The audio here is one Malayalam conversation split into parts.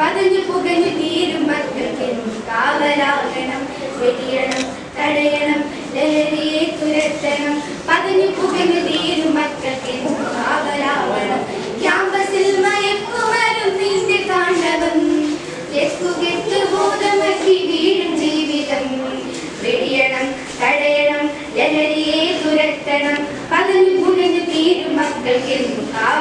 പതഞ്ഞു പുകഞ്ഞു തീരും മക്കൾക്കെന്നും കാവലാകണം. വെടിയണം തടയണം ലഹരിയെ തുരത്തണം. പതഞ്ഞു പുകഞ്ഞു തീരും മക്കൾക്കെന്നും കാവലാകണം. ക്യാമ്പസിൽ മയക്കുമരും നിന്റെ താണ്ഡവം ബോധമക്കി വീഴും ജീവിതം. വെടിയണം തടയണം ലഹരിയെ തുരത്തണം. പതഞ്ഞു പുകഞ്ഞു തീരും കാവ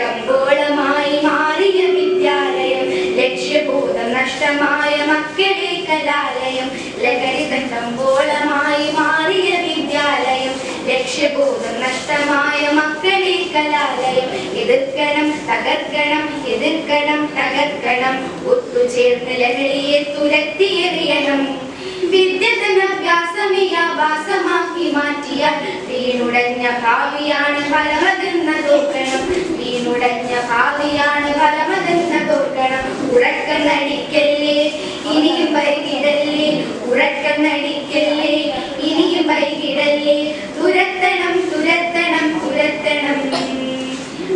കമ്പോളമായി മാറിയ വിദ്യാലയം ലക്ഷ്യബോധം നഷ്ടമായ മക്കളെ കലാലയം ലഹരിത കമ്പോളമായി മാറിയ വിദ്യാലയം ലക്ഷ്യബോധം നഷ്ടമായ മക്കളെ കലാലയം. എതിർക്കണം തകർക്കണം എതിർക്കണം തകർക്കണം. ഒത്തുചേർന്ന് ലഹരിയെ തുരത്തിയെറിയണം. വിദ്യതനഭ്യാസമിയാഭാസമാക്കി മാറ്റിയ വീണുടഞ്ഞ ഭാവിയാണ് ഫലമതെന്ന തോക്കണം വീണുടഞ്ഞ ഭാവിയാണ് ഫലമതെന്ന തോക്കണം ഉറക്കം നടിക്കല്ലേ? ഇനിയും വൈകിടല്ലേ? ഉറക്കം നടിക്കല്ലേ? ഇനിയും വൈകിടല്ലേ? തുരത്തണം തുരത്തണം തുരത്തണം.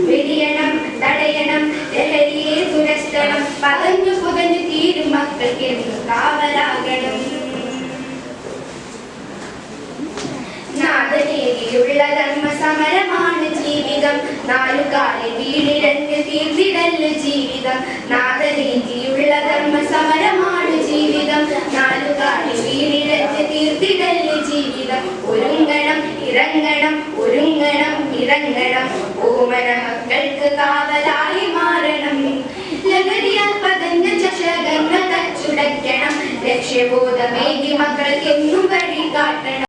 വെടിയണം തടയണം ലഹരിയെ തുരത്തണം. പതഞ്ഞു പുതഞ്ഞു തീരും മക്കൾക്ക് കാവലാകണം? നാദനേരിയുള്ള ധർമ്മ സമരമാണ് ജീവിതം. നാലുകാലി വീടിരഞ്ഞ് തീർത്തിടൽ ജീവിതം. നാദരീതിയുള്ള ധർമ്മ സമരമാണ് ജീവിതം നാലുകാലി വീടിരഞ്ഞ് തീർത്തിടൽ ജീവിതം. ഒരുങ്ങണം ഇറങ്ങണം ഒരുങ്ങണം ഇറങ്ങണം. ഓമന മക്കൾക്ക് കാവലായി മാറണം. ലഹരിയാൽ പതഞ്ഞ ചഷകങ്ങൾ തച്ചുടയ്ക്കണം. ലക്ഷ്യബോധമേകി മക്കൾക്കെന്നും വഴി കാട്ടണം.